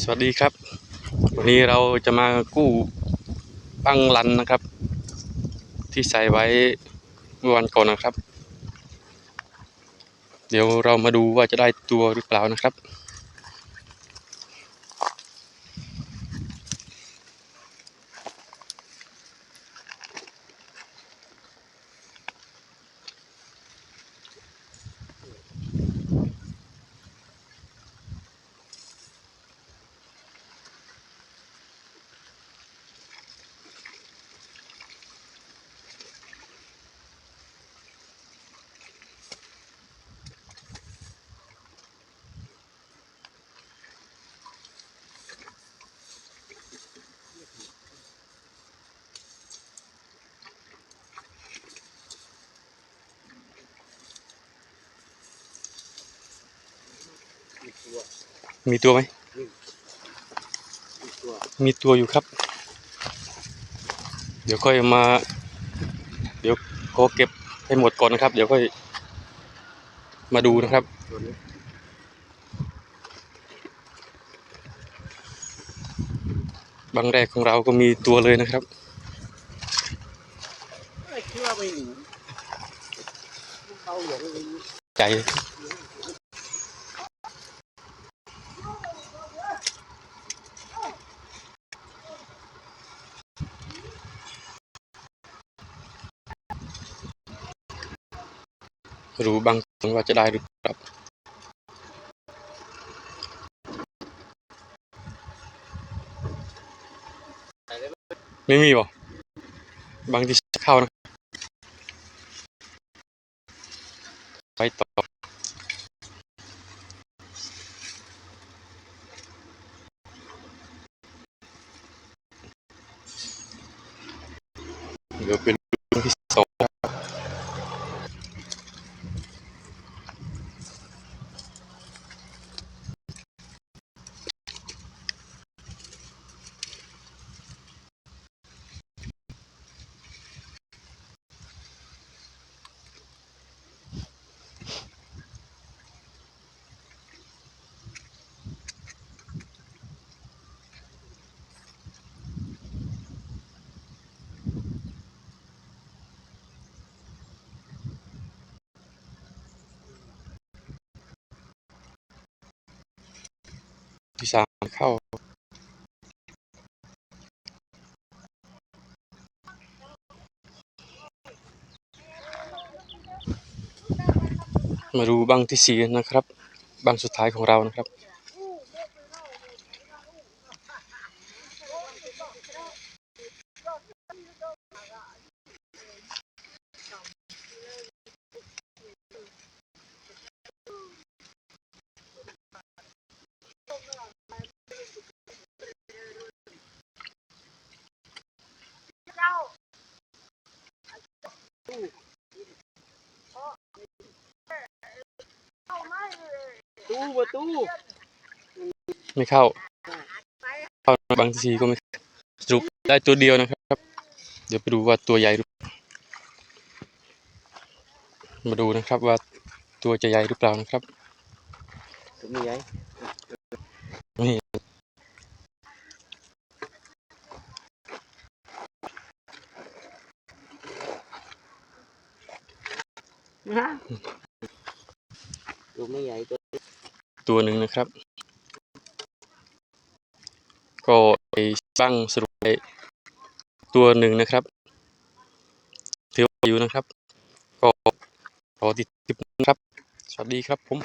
สวัสดีครับ วันนี้เราจะมากู้ปังลันนะครับ ที่ใส่ไว้เมื่อวันก่อนนะครับ เดี๋ยวเรามาดูว่าจะได้ตัวหรือเปล่านะครับ มีตัวไหม มีตัวอยู่ครับ เดี๋ยวค่อยมา เดี๋ยวขอเก็บให้หมดก่อนนะครับ เดี๋ยวค่อยมาดูนะครับบางแรกของเราก็มีตัวเลยนะครับไม่คิดว่าไม่ หนีเขาอย่างนี้ใจรู้บางคนว่าจะได้หรือเปล่าไม่มีหรอบางที่เข้านะไปต่อเดี๋ยวเป็นรุ่นที่ เข้า มาดูบังที่สี่นะครับบังสุดท้ายของเรานะครับ ตู้ประตูไม่เข้าเข้าบางทีก็ไม่สรุปได้ตัวเดียวนะครับ เดี๋ยวไปดูว่าตัวใหญ่หรือมาดูนะครับว่าตัวจะใหญ่หรือเปล่านะครับตัวนี้ไงนี่นะตัวไม่ใหญ่ตัว ตัวหนึ่งนะครับ ก็ไอ้างสรุปไปตัวหนึ่งนะครับถือว่าอยู่นะครับ ก็ขอติดติดนะครับ สวัสดีครับผม